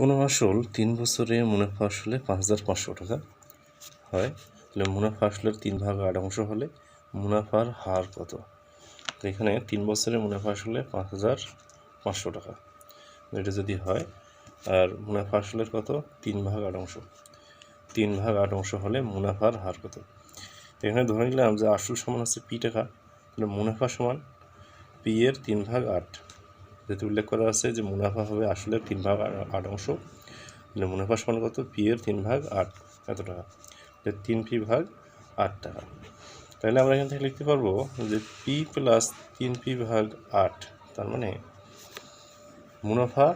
কোনো আসল তিন বছরে মুনাফা আসলে পাঁচ হাজার পাঁচশো টাকা হয়। তাহলে মুনাফা আসলের তিন ভাগ আট অংশ হলে মুনাফার হার কত? এখানে তিন বছরে মুনাফা আসলে পাঁচ হাজার পাঁচশো টাকা। এটা যদি হয়, আর মুনাফা আসলের কত? তিন ভাগ আট অংশ। তিন ভাগ আট অংশ হলে মুনাফার হার কত? এখানে ধরে নিলাম যে আসল সমান হচ্ছে পি টাকা। তাহলে মুনাফা সমান পি এর তিন ভাগ আট। যেহেতু উল্লেখ করা আছে যে মুনাফা হবে আসলের তিন ভাগ আট অংশ। মুনাফা সমান কত পি এর তিন ভাগ আট এত টাকা। তিন পি ভাগ আট টাকা। তাহলে আমরা এখান থেকে লিখতে পারব যে পি প্লাস তিন পি ভাগ আট, তার মানে মুনাফা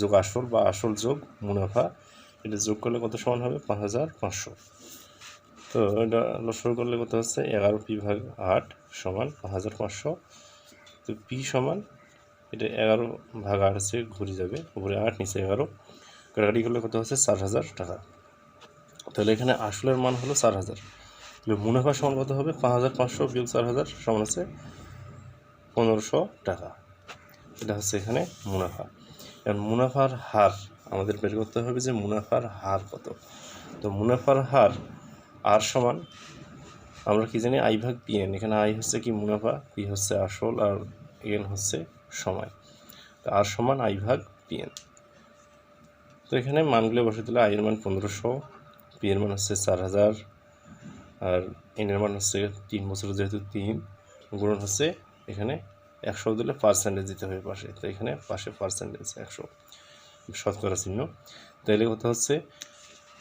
যোগ আসল বা আসল যোগ মুনাফা, এটা যোগ করলে কত সমান হবে? পাঁচ হাজার পাঁচশো। তো এটা লসর করলে কত হচ্ছে? এগারো পি ভাগ আট সমান পাঁচ হাজার পাঁচশো। তো পি সমান এটা এগারো ভাগ আট হচ্ছে ঘুরে যাবে, উপরে আট, নিচে এগারো। কাটাকাটি করলে কত হচ্ছে? চার হাজার টাকা। তাহলে এখানে আসলের মান হলো চার হাজার। তাহলে মুনাফা সমান কত হবে? পাঁচ হাজার পাঁচশো বিয়োগ চার হাজার সমান হচ্ছে পনেরোশো টাকা। এটা হচ্ছে এখানে মুনাফা। এখন মুনাফার হার আমাদের বের করতে হবে যে মুনাফার হার কত। তো মুনাফার হার আর সমান, আমরা কি জানি? আই ভাগ পি এন এখানে আই হচ্ছে কি মুনাফা পি হচ্ছে আসল, আর এন হচ্ছে সময়। তো আর সমান আই ভাগ পি এন তো এখানে মানগুলো বসে দিলে আই এর মান পনেরোশো পি এর মান হচ্ছে চার হাজার, আর এন এর মান হচ্ছে তিন বছর যেহেতু তিন, গুণন হচ্ছে এখানে একশো দিলে পার্সেন্টেজ দিতে হবে পাশে। তো এখানে পাশে পার্সেন্টেজ একশো। শতকরা চিহ্ন। তাইলে কথা হচ্ছে,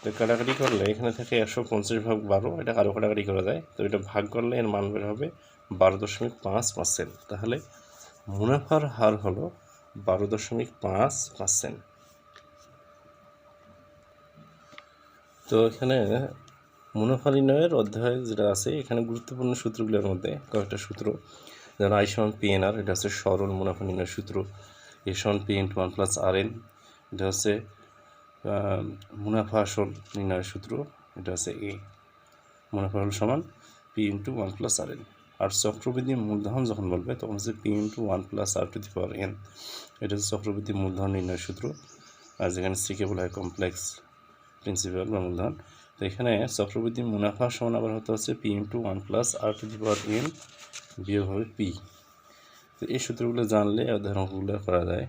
তো কাটাকাটি করলে এখানে থেকে একশো পঞ্চাশ ভাগ বারো, এটা আরও কাটাকাটি করা যায়। তো এটা ভাগ করলে এর মান বের হবে বারো দশমিক পাঁচ পার্সেন্ট। তাহলে মুনাফার হার হল বারো দশমিক পাঁচ পার্সেন্ট তো এখানে মুনাফা নির্ণয়ের অধ্যায় যেটা আছে, এখানে গুরুত্বপূর্ণ সূত্রগুলোর মধ্যে কয়েকটা সূত্র, যেমন আই সমান পি এন আর এটা হচ্ছে সরল মুনাফা নির্ণয়ের সূত্র। এ সমান P into one plus r n এটা হচ্ছে মুনাফা আসল নির্ণয়ের সূত্র, এটা হচ্ছে এ মুনাফা আসল সমান P into one plus r n আর চক্রবৃদ্ধি মূলধন যখন বলবে, তখন হচ্ছে P into one plus r to the power n এটা হচ্ছে চক্রবৃদ্ধি মূলধন নির্ণয় সূত্র, আর যেখানে সিকে বলা হয় কমপ্লেক্স প্রিন্সিপাল বা মূলধন। তো এখানে চক্রবৃদ্ধি মুনাফা সমান আবার হতে হচ্ছে P into one plus r to the power n বিয়োগ হবে পি তো এই সূত্রগুলো জানলে, অধ্যয়নগুলো করা যায়।